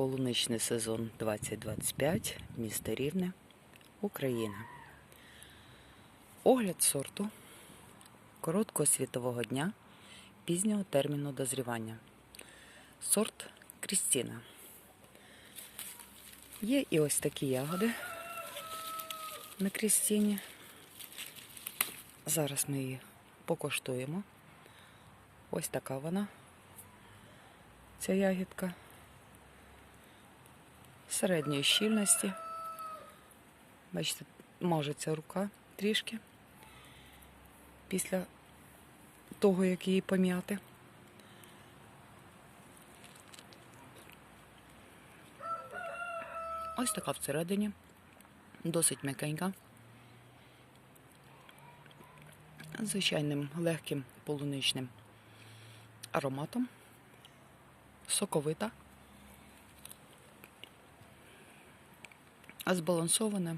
Полуничний сезон 2025, місто Рівне, Україна. Огляд сорту короткого світового дня пізнього терміну дозрівання. Сорт Крістіна. Є і ось такі ягоди на Крістіні. Зараз ми її покоштуємо. Ось така вона, ця ягідка середньої щільності. Бачите, мажеться рука трішки після того, як її пом'яти. Ось така всередині, досить м'якенька. Звичайним легким полуничним ароматом, соковита. А збалансоване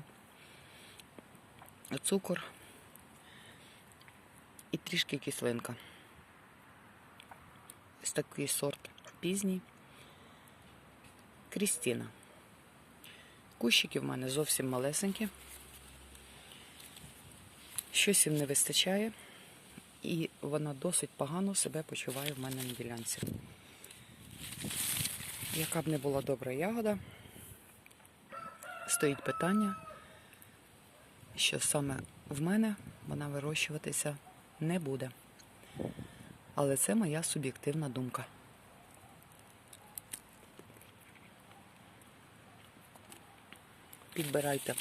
цукор і трішки кислинка. Ось такий сорт пізній. Крістіна. Кущики в мене зовсім малесенькі. Щось їм не вистачає, і вона досить погано себе почуває в мене на ділянці. Яка б не була добра ягода, стоїть питання, що саме в мене вона вирощуватися не буде. Але це моя суб'єктивна думка. Підбирайте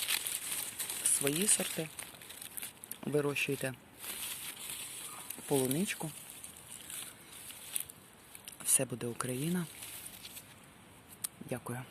свої сорти, вирощуйте полуничку. Все буде Україна. Дякую.